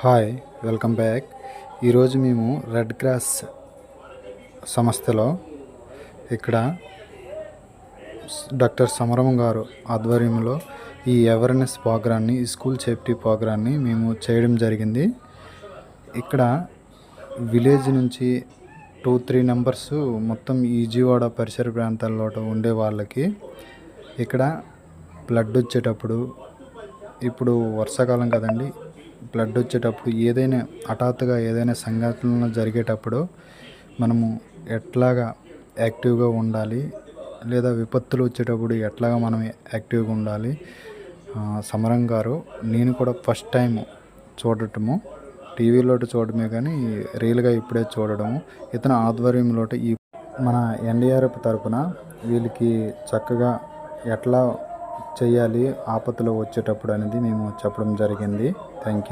Hi welcome back. ఈరోజు మేము red cross సంస్థలో ఇక్కడ డాక్టర్ సమరం గారు ఆధ్వర్యంలో ఈ అవేర్నెస్ ప్రోగ్రాన్ని స్కూల్ సేఫ్టీ ప్రోగ్రాన్ని మేము చేయడం జరిగింది. ఇక్కడ విలేజ్ నుంచి టూ త్రీ నెంబర్స్ మొత్తం ఈజీవాడ పరిసర ప్రాంతాల్లో ఉండే వాళ్ళకి ఇక్కడ బ్లడ్ వచ్చేటప్పుడు ఇప్పుడు వర్షాకాలం కదండి బ్లడ్ వచ్చేటప్పుడు ఏదైనా హఠాత్తుగా ఏదైనా సంఘటనలు జరిగేటప్పుడు మనము ఎట్లాగా యాక్టివ్గా ఉండాలి లేదా విపత్తులు వచ్చేటప్పుడు ఎట్లాగా మనం యాక్టివ్గా ఉండాలి? సమరం గారు నేను కూడా ఫస్ట్ టైం చూడటము టీవీలో చూడడమే కానీ రియల్గా ఇప్పుడే చూడడము ఇతని ఆధ్వర్యంలో ఈ మన ఎన్డీఆర్ఎఫ్ తరపున వీళ్ళకి చక్కగా ఎట్లా చేయాలి ఆపత్తులు వచ్చేటప్పుడు అనేది మేము చెప్పడం జరిగింది. Thank you